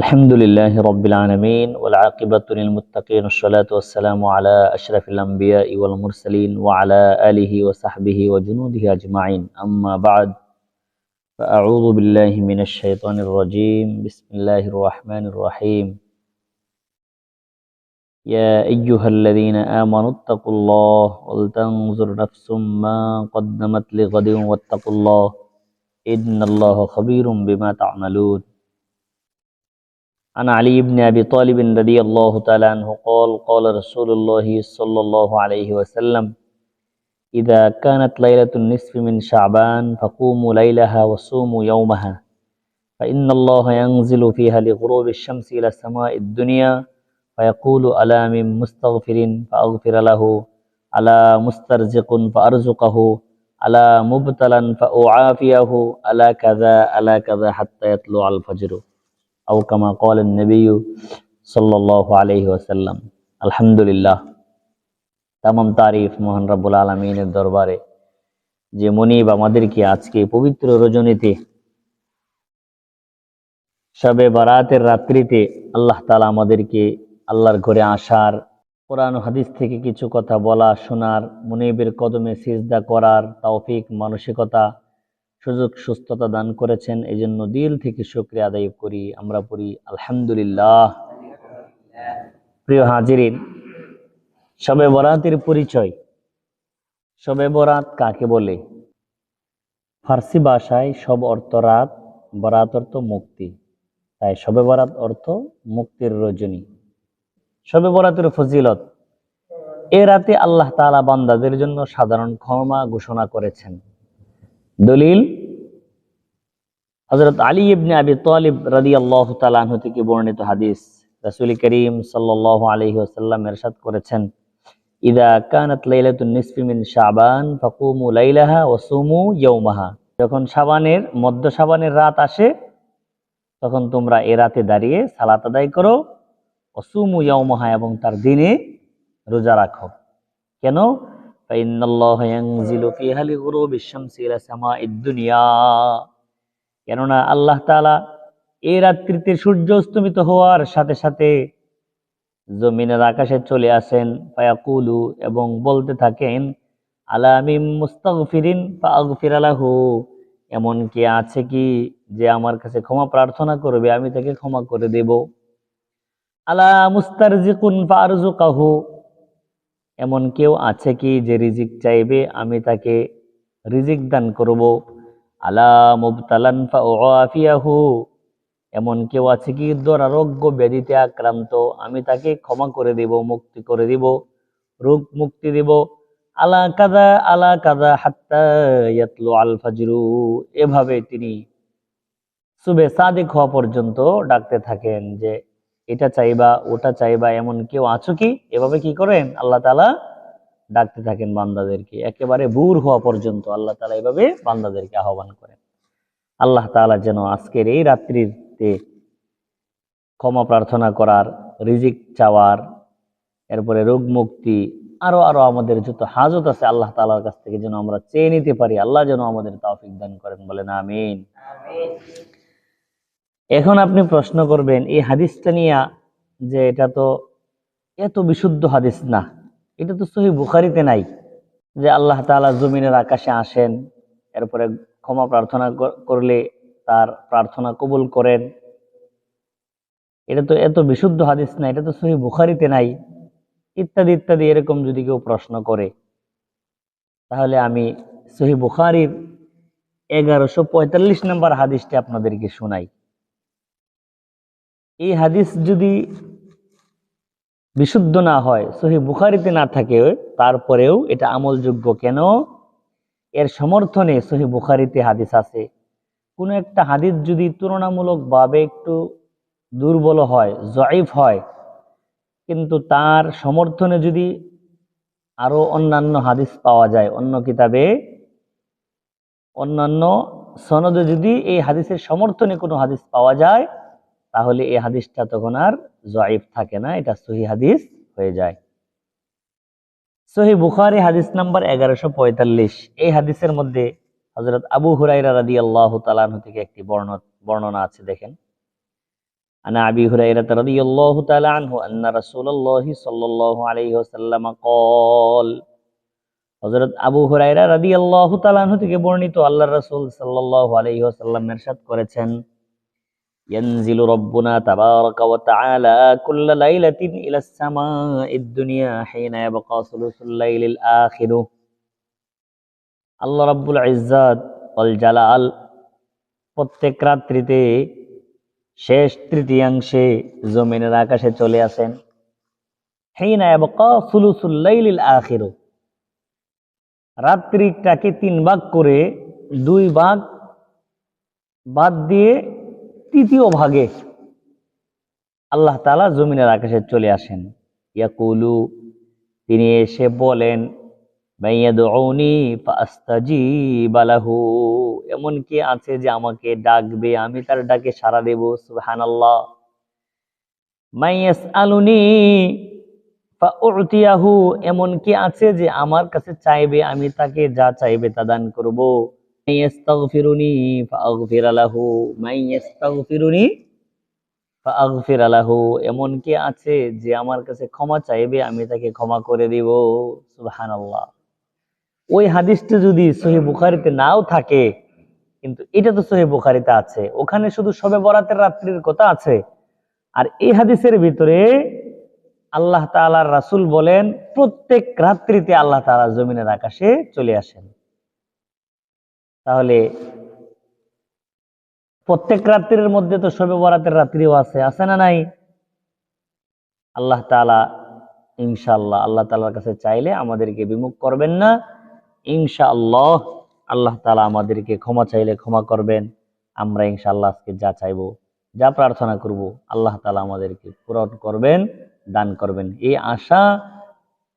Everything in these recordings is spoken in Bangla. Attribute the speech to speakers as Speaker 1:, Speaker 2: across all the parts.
Speaker 1: الحمد لله رب العالمين والعاقبة للمتقين والصلاة والسلام على أشرف الأنبياء والمرسلين وعلى آله وصحبه وجنوده أجمعين. أما بعد فأعوذ بالله من الشيطان الرجيم. بسم الله الرحمن الرحيم. يا أيها الذين آمنوا اتقوا الله ولتنظر نفس ما قدمت لغد واتقوا الله إن الله خبير بما تعملون. عن علي بن أبي طالب رضي الله تعالى عنه قال قال رسول الله صلى الله عليه وسلم إذا كانت ليلة النصف من شعبان فقوموا ليلها وصوموا يومها فإن الله ينزل فيها لغروب الشمس إلى السماء الدنيا فيقول ألا من مستغفر فأغفر له ألا مسترزق فأرزقه ألا مبتلا فأعافيه ألا كذا ألا كذا حتى يطلع الفجر আউ কলেন নবীয় সাল্লাহ আলহি ওসাল্লাম আলহামদুলিল্লাহ। তাম তারিফ মোহান রাবুল আলমিনের দরবারে। যে মনিব আমাদেরকে আজকে পবিত্র রজনীতে সবে বারাতের রাত্রিতে আল্লাহ তালা আমাদেরকে আল্লাহর ঘরে আসার, কোরআন হাদিস থেকে কিছু কথা বলা, শোনার, মনিবের কদমে সিজদা করার তৌফিক, মানসিকতা সুযোগ, সুস্থতা দান করেছেন। এই জন্য দিল থেকে শুক্রিয়া আদায় করি। আমরা পড়ি, আলহামদুলিল্লাহ। প্রিয় হাজিরিন সবে বরাতের পরিচয়। সবে বরাত কাকে বলে? ফার্সি ভাষায় সব অর্থ রাত, বরাত অর্থ মুক্তি। তাই সবে বরাত অর্থ মুক্তির রজনী। সবে বরাতের ফজিলত, এ রাতে আল্লাহ তাআলা বান্দাদের জন্য সাধারণ ক্ষমা ঘোষণা করেছেন। দলিল? হজরত আলী ইবনে আবি তালিব রাদি আল্লাহ তালাহ থেকে বর্ণিত হাদিস। রাসুল করিম সাল্লাহ আলহি আসাল্লাম এরশাদ করেছেন লাইলাহা ইয়াউমাহা। যখন শাবানের, মধ্য শাবানের রাত আসে, তখন তোমরা এ রাতে দাঁড়িয়ে সালাত আদায় করো অসুমু ইয়াউমাহা এবং তার দিনে রোজা রাখো। কেন? فإن الله ينزل فيها لغروب الشمس إلى سماء الدنيا কেননা আল্লাহ তাআলা এই রাত্রিতে সূর্য অস্তমিত হওয়ার সাথে সাথে জমিনের আকাশে চলে আসেন ফায়াকুলু এবং বলতে থাকেন আলামিম মুস্তাগফিরিন ফাগফির আলাহু এমন কি আছে কি যে আমার কাছে ক্ষমা প্রার্থনা করবে আমি তাকে ক্ষমা করে দেব আলা মুস্তারজিকুন ফারজুকাহু এমন কেউ আছে কি যে রিজিক চাইবে? আমি তাকে রিজিক দান করব। আলা মুবতালান ফাউআফিয়াহু। এমন কেউ আছে কি দুরারোগ্য ব্যাধিতে আক্রান্ত? আমি তাকে ক্ষমা করে দেব, মুক্তি করে দিব, রোগ মুক্তি দেব। আলা কাদা আলা কাদা হাত্তা ইয়াতলু আল ফাজরু এভাবে তিনি সুবে সাদিক হওয়া পর্যন্ত ডাকতে থাকেন যে এটা চাইবা, ওটা চাইবা, এমন কেউ আছো কি? এভাবে কি করেন? আল্লাহ তালা ডাকতে থাকেন বান্দাদেরকে। একেবারে বুর হওয়া পর্যন্ত আল্লাহ তালা এভাবে বান্দাদেরকে আহ্বান করেন। আল্লাহ তালা যেন আজকের এই রাত্রিতে ক্ষমা প্রার্থনা করার, রিজিক চাওয়ার, এরপরে রোগ মুক্তি, আরও আরও আমাদের যত হাজত আছে আল্লাহ তালার কাছ থেকে যেন আমরা চেয়ে নিতে পারি। আল্লাহ যেন আমাদের তাওফিক দান করেন। বলেন আমিন। এখন আপনি প্রশ্ন করবেন, এই হাদিসটা নিয়ে যে এটা তো এত বিশুদ্ধ হাদিস না, এটা তো সহি বুখারিতে নাই যে আল্লাহ তাআলা জমিনের আকাশে আসেন, এরপরে ক্ষমা প্রার্থনা করলে তার প্রার্থনা কবুল করেন। এটা তো এত বিশুদ্ধ হাদিস না, এটা তো সহি বুখারিতে নাই, ইত্যাদি ইত্যাদি এরকম যদি কেউ প্রশ্ন করে, তাহলে আমি সহি বুখারির এগারোশো পঁয়তাল্লিশ নম্বর হাদিসটি আপনাদেরকে শোনাই। এই হাদিস যদি বিশুদ্ধ না হয়, সহি বুখারিতে না থাকে, তারপরেও এটা আমলযোগ্য কেন? এর সমর্থনে সহি বুখারিতে হাদিস আছে। কোনো একটা হাদিস যদি তুলনামূলকভাবে একটু দুর্বল হয়, জয়ীফ হয়, কিন্তু তার সমর্থনে যদি আরও অন্যান্য হাদিস পাওয়া যায়, অন্য কিতাবে, অন্যান্য সনদে যদি এই হাদিসের সমর্থনে কোনো হাদিস পাওয়া যায় তাহলে এই হাদিসটা তখন আর জয়েফ থাকে না, এটা সহি হাদিস হয়ে যায়। সহি বুখারি হাদিস নাম্বার এগারোশো পঁয়তাল্লিশ। এই হাদিসের মধ্যে হজরত আবু হুরাইরা রাদি আল্লাহ তালাহ থেকে একটি বর্ণ, বর্ণনা আছে, দেখেন। আনা আবি হুরাইরা রাদি আল্লাহ তালাহ আন্না রসুল্লাহ সাল্লাহ আলহি ওসাল্লাম কল হজরত আবু হুরাইরা রাদি আল্লাহ তালাহ থেকে বর্ণিত আল্লাহ রসুল সাল্লাহ আলহি ওসাল্লাম এরশাদ করেছেন ينزل ربنا تبارك وتعالى كل ليلة إلى السماء الدنيا حين يبقى ثلث الليل الآخر আল্লাহ রাব্বুল ইজ্জাত ওয়াল জালাল প্রত্যেক রাত্রিতে শেষ তৃতীয়াংশে জমিনের আকাশে চলে আসেন হিনা ইয়াবকা সুলুসুল লাইলিল আখির রাত্রিটাকে তিন ভাগ করে দুই ভাগ বাদ দিয়ে তৃতীয় ভাগে আল্লাহ তালা জমিনের আকাশে চলে আসেন। ইয়াকুলু, তিনি এসে বলেন মাইয়াদউনি এমন কি আছে যে আমাকে ডাকবে, আমি তার ডাকে সাড়া দেব, সুবহানাল্লাহ। মাইয়াসআলুনি ফাউতিয়াহু। এমন কি আছে যে আমার কাছে চাইবে, আমি তাকে যা চাইবে তা দান করব। মাইয়াস্তাগফিরুনি ফাআগফির লাহু মাইয়াস্তাগফিরুনি ফাআগফির লাহু এমন কি আছে যে আমার কাছে ক্ষমা চাইবে, আমি তাকে ক্ষমা করে দিব? সুবহানাল্লাহ। ওই হাদিসটা যদি সহি বুখারিতে নাও থাকে, কিন্তু এটা তো সহি বুখারিতে আছে। ওখানে শুধু সবে বরাতের রাত্রির কথা আছে। আর এই হাদিসের ভিতরে আল্লাহ তাআলার রাসূল বলেন, প্রত্যেক রাত্রিতে আল্লাহ তাআলা জমিনের আকাশে চলে আসেন। তাহলে প্রত্যেক রাত্রির মধ্যে তো সবে বরাতের রাত্রিও আছে আছে না নাই? আল্লাহ তাআলা ইনশাআল্লাহ, আল্লাহ তাআলার কাছে চাইলে আমাদেরকে বিমুখ করবেন না। ইনশাআল্লাহ, আল্লাহ তাআলা আমাদেরকে ক্ষমা চাইলে ক্ষমা করবেন। আমরা ইনশাআল্লাহ আজকে যা চাইব, যা প্রার্থনা করব, আল্লাহ তালা আমাদেরকে পূরণ করবেন, দান করবেন। এই আশা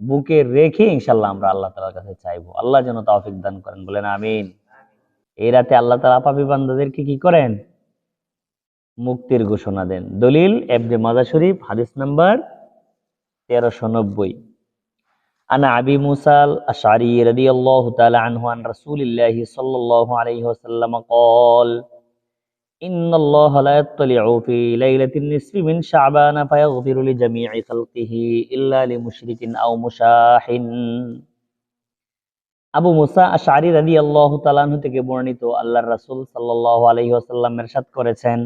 Speaker 1: বুকে রেখে ইনশাল্লাহ আমরা আল্লাহ তাআলার কাছে চাইব। আল্লাহ যেন তাফিক দান করেন, বলেন আমিন। এই রাতে আল্লাহ তাআলা পাপী বান্দাদেরকে কি করেন মুক্তির ঘোষণা দেন দলিল এবনে মাজা শরীফ হাদিস নাম্বার তেরোশো নব্বই عن أبي موسى الأشعري رضي الله تعالى عنه عن رسول الله صلى الله عليه وسلم قال إن الله لا يطلع في ليلة النصف من شعبان فيغفر لجميع خلقه إلا لمشرك أو مشاح আবু মুসা আশআরি রাদিয়াল্লাহু তাআলা আনহু থেকে বর্ণিত আল্লাহর রাসূল সাল্লাল্লাহু আলাইহি ওয়াসাল্লাম ইরশাদ করেছেন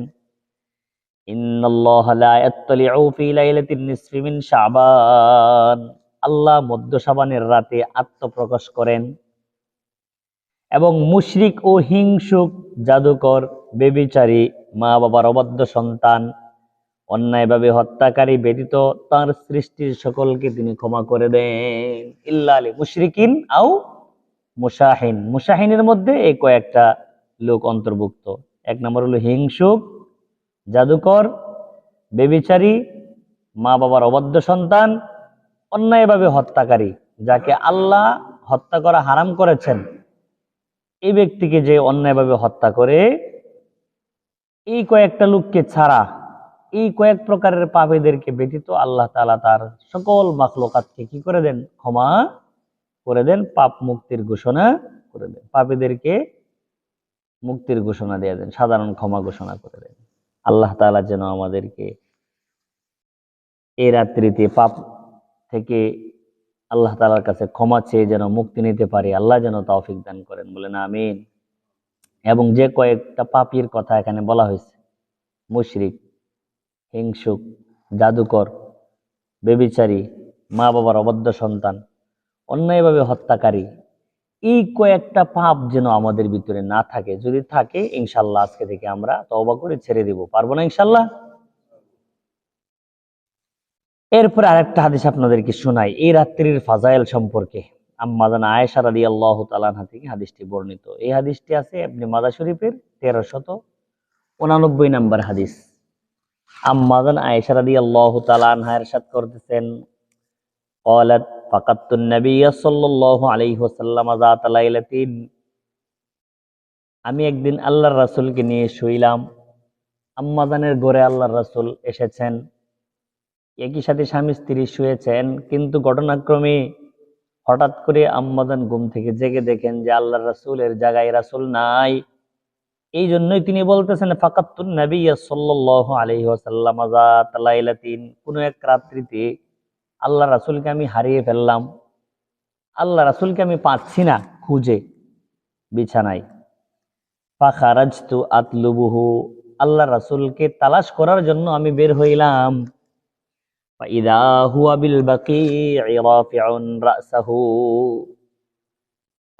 Speaker 1: আল্লাহ মধ্য শাবানের রাতে আত্মপ্রকাশ করেন এবং মুশরিক ও হিংসুক, জাদুকর, বেবিচারী মা বাবার অবাধ্য সন্তান, অন্যায়ভাবে হত্যাকারী ব্যতীত তার সৃষ্টির সকলকে তিনি ক্ষমা করে দেন। ইল্লা আলী মুশরিকিন আও মুশাহিন মুশাহিনের মধ্যে এই কয়েকটা লোক অন্তর্ভুক্ত। এক নম্বর হলো হিংসুক, জাদুকর, বেবিচারী মা বাবার অবাধ্য সন্তান, অন্যায়ভাবে হত্যাকারী, যাকে আল্লাহ হত্যা করা হারাম করেছেন। এই ব্যক্তিকে যে অন্যায়ভাবে হত্যা করে, এই কয়েকটা লোককে ছাড়া, এই কয়েক প্রকারের পাপীদেরকে ব্যতীত আল্লাহ তালা তার সকল মাখলুকাতকে কি করে দেন? ক্ষমা করে দেন, পাপ মুক্তির ঘোষণা করে দেন। পাপীদেরকে মুক্তির ঘোষণা দিয়ে দেন, সাধারণ ক্ষমা ঘোষণা করে দেন। আল্লাহ তালা যেন আমাদেরকে এই রাত্রিতে পাপ থেকে আল্লাহ তাআলার কাছে ক্ষমা চেয়ে যেন মুক্তি নিতে পারি, আল্লাহ যেন তৌফিক দান করেন বলেন, আমিন। এবং যে কয়েকটা পাপির কথা এখানে বলা হয়েছে, মুশরিক, হিংসুক, জাদুকর, বেবিচারী মা বাবার অবদ্ধ সন্তান অন্যায়ভাবে হত্যাকারী। এই কয়েকটা পাপ যেন আমাদের ভিতরে না থাকে, যদি থাকে, ইনশাল্লাহ আজকে থেকে আমরা তওবা করে ছেড়ে দিব। পারব না ইনশাল্লাহ? এরপর আরেকটা হাদিস আপনাদেরকে শোনাই, এই রাত্রির ফাজাইল সম্পর্কে। আম্মাদান আয়েশা রাদি আল্লাহ তালানহা থেকে হাদিসটি বর্ণিত। এই হাদিসটি আছে আপনি মাদা শরীফের তেরো শত উনানব্বই নাম্বার হাদিস। আম্মাদান আয়েশা রাদি আল্লাহ তালানহা এরশাদ করতেছেন قالت فقدت النبي صلى الله عليه وسلم ذات ليلة আমি একদিন আল্লাহর রাসূলকে নিয়ে শুইলাম আম্মাজানের ঘরে আল্লাহর রাসূল এসেছেন একই সাথে স্বামী স্ত্রী শুয়েছেন কিন্তু ঘটনাক্রমে হঠাৎ করে আম্মাদান ঘুম থেকে জেগে দেখেন যে আল্লাহর রাসূলের জায়গায় রাসূল নাই এই জন্যই তিনি বলতেছেন ফাকাতুন নবী সাল্লাল্লাহু আলাইহি ওয়াসাল্লাম আযাত লাইলাতিন কোন এক রাত্রিতে আল্লাহ রাসুলকে আমি হারিয়ে ফেললাম। আল্লাহ রাসুলকে আমি পাচ্ছি না খুঁজে, বিছানায়। ফাখারাজতু আতলুবুহু, আল্লাহ রাসুলকে তালাশ করার জন্য আমি বের হইলাম।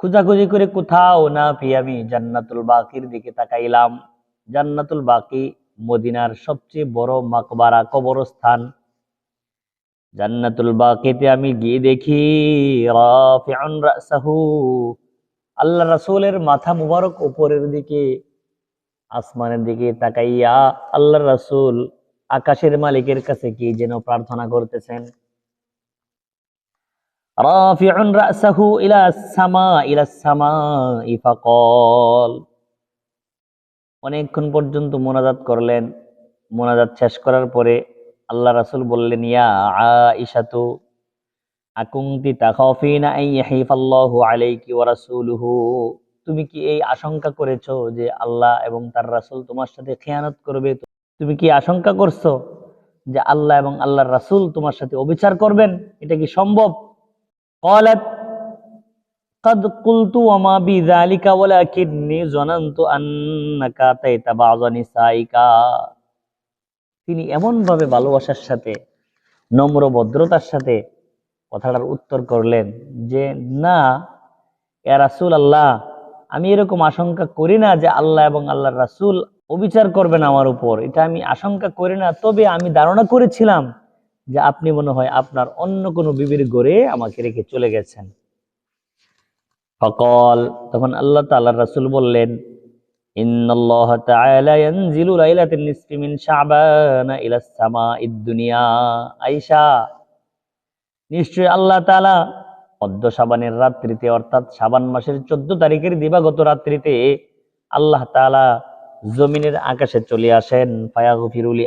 Speaker 1: খুঁজাখুঁজি করে কোথাও না পেয়ে আমি জান্নাতুল বাকির দিকে তাকাইলাম। জান্নাতুল বাকি মদিনার সবচেয়ে বড় মাকবারা কবরস্থান। জান্নাতুল বাকিতে আমি গিয়ে দেখি আল্লাহ রাসুলের মাথা মুবারক উপরের দিকে, আসমানের দিকে তাকাইয়া আল্লাহ রাসুল আকাশের মালিকের কাছে কি যেন প্রার্থনা করতেছেন? ইলা সামা ইলা সামা অনেকক্ষণ পর্যন্ত মোনাজাত করলেন। মোনাজাত শেষ করার পরে আল্লাহ রাসূল বললেন ইয়া আয়েশাতু আকুনতি তাখাফিনা আন ইয়াহিফাল্লাহু আলাইকি ওয়া রাসূলুহু তুমি কি এই আশঙ্কা করেছো যে আল্লাহ এবং তার রাসূল তোমার সাথে খেয়ানত করবে তুমি কি আশঙ্কা করছো যে আল্লাহ এবং আল্লাহর রাসূল তোমার সাথে অবিচার করবেন এটা কি সম্ভব قالت قد قلت وما بذلك ولكني ظننت أنك أتيت بعض نسائك তিনি এমন ভাবে ভালোবাসার সাথে নম্র ভদ্রতার সাথে কথাটার উত্তর করলেন যে, না এ রাসূল আল্লাহ আমি এরকম আশঙ্কা করি না যে আল্লাহ এবং আল্লাহর রাসূল অবিচার করবেন আমার উপর। এটা আমি আশঙ্কা করি না, তবে আমি ধারণা করেছিলাম যে আপনি মনে হয় আপনার অন্য কোনো বিবির গড়ে আমাকে রেখে চলে গেছেন। ফকল, তখন আল্লাহ তাআলা রাসূল বললেন আল্লাহ তাআলা শাবানের রাত্রিতে, অর্থাৎ শাবান মাসের চোদ্দ তারিখের দিবাগত রাত্রিতে আল্লাহ তাআলা জমিনের আকাশে চলে আসেন। ফায়াগফিরুলি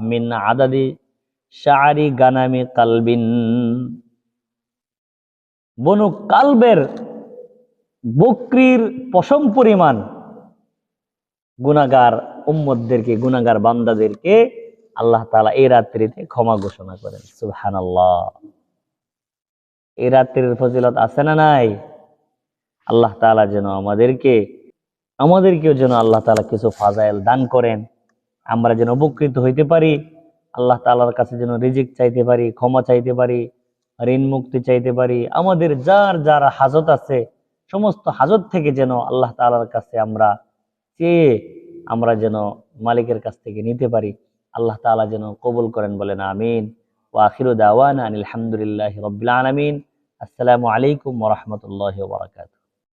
Speaker 1: মিন আদাদি শাআরি গানামি কালবিন। বনু কালবের বকরির পশম পরিমাণ গুনাগার উম্মদদেরকে গুনাগার বান্দাদেরকে আল্লাহ তাআলা এই রাত্রিতে ক্ষমা ঘোষণা করেন। সুবহানাল্লাহ। এই রাত্রির ফজিলত আছে না নাই? আল্লাহ তাআলা যেন আমাদেরকে, আমাদেরকেও যেন আল্লাহ তাআলা কিছু ফাজাইল দান করেন। আমরা যেন উপকৃত হইতে পারি, আল্লাহ তালার কাছে যেন রিজিক চাইতে পারি, ক্ষমা চাইতে পারি, ঋণ মুক্তি চাইতে পারি। আমাদের যার যার হাজত আছে, সমস্ত হাজত থেকে যেন আল্লাহ তালার কাছে আমরা চেয়ে আমরা যেন মালিকের কাছ থেকে নিতে পারি? আল্লাহ তালা যেন কবুল করেন বলেন, আমিন। ওয়া আখিরু দাওয়ানা আনিল হামদুলিল্লাহি রাব্বিল আলামিন। আসসালামু আলাইকুম রহমতুল্লাহ বারাকাতুহু।